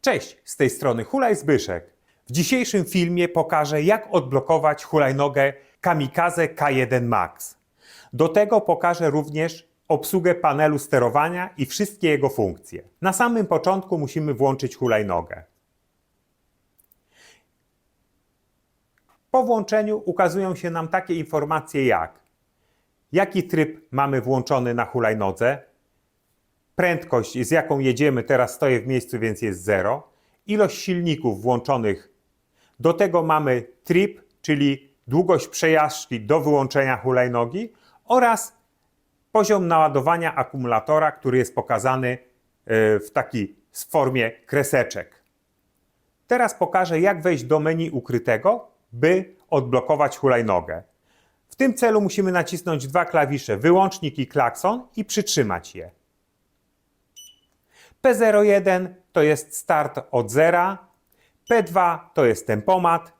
Cześć, z tej strony Hulaj Zbyszek. W dzisiejszym filmie pokażę, jak odblokować hulajnogę Kamikaze K1 Max. Do tego pokażę również obsługę panelu sterowania i wszystkie jego funkcje. Na samym początku musimy włączyć hulajnogę. Po włączeniu ukazują się nam takie informacje jak jaki tryb mamy włączony na hulajnodze, prędkość, z jaką jedziemy, teraz stoję w miejscu, więc jest 0, ilość silników włączonych, do tego mamy trip, czyli długość przejażdżki do wyłączenia hulajnogi oraz poziom naładowania akumulatora, który jest pokazany e, w takiej formie kreseczek. Teraz pokażę, jak wejść do menu ukrytego, by odblokować hulajnogę. W tym celu musimy nacisnąć dwa klawisze wyłącznik i klakson i przytrzymać je. P01 to jest start od zera, P2 to jest tempomat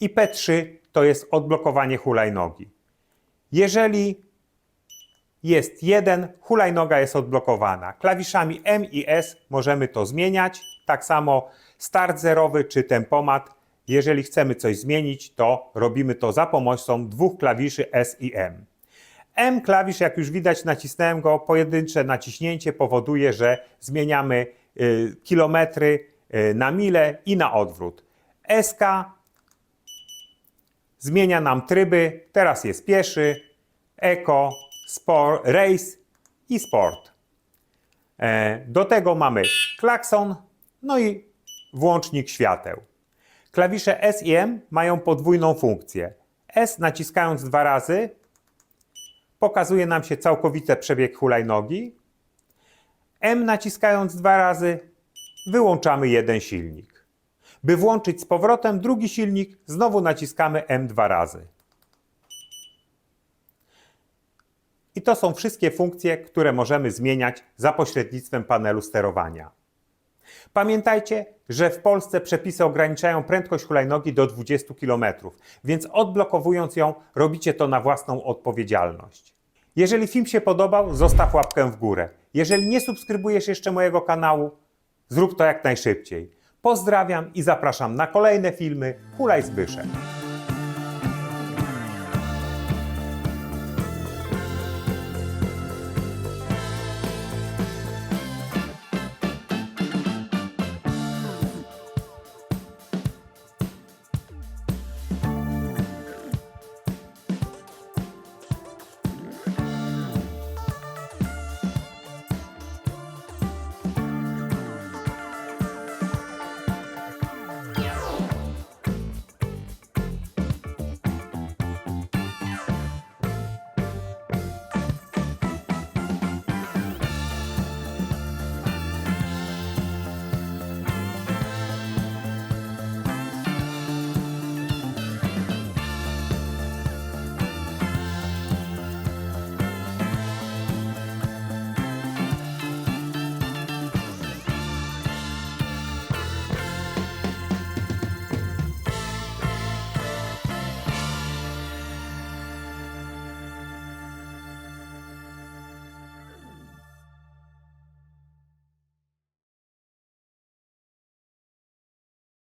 i P3 to jest odblokowanie hulajnogi. Jeżeli jest 1, hulajnoga jest odblokowana. Klawiszami M i S możemy to zmieniać. Tak samo start zerowy czy tempomat. Jeżeli chcemy coś zmienić, to robimy to za pomocą dwóch klawiszy S i M. M klawisz, jak już widać, nacisnąłem go, pojedyncze naciśnięcie powoduje, że zmieniamy y, kilometry y, na mile i na odwrót. SK zmienia nam tryby, teraz jest pieszy, eko, sport, race i sport. E, do tego mamy klakson, no i włącznik świateł. Klawisze S i M mają podwójną funkcję. S naciskając dwa razy pokazuje nam się całkowity przebieg hulajnogi. M naciskając dwa razy wyłączamy jeden silnik. By włączyć z powrotem drugi silnik, znowu naciskamy M dwa razy. I to są wszystkie funkcje, które możemy zmieniać za pośrednictwem panelu sterowania. Pamiętajcie, że w Polsce przepisy ograniczają prędkość hulajnogi do 20 km, więc odblokowując ją, robicie to na własną odpowiedzialność. Jeżeli film się podobał, zostaw łapkę w górę. Jeżeli nie subskrybujesz jeszcze mojego kanału, zrób to jak najszybciej. Pozdrawiam i zapraszam na kolejne filmy Hulaj Zbyszek.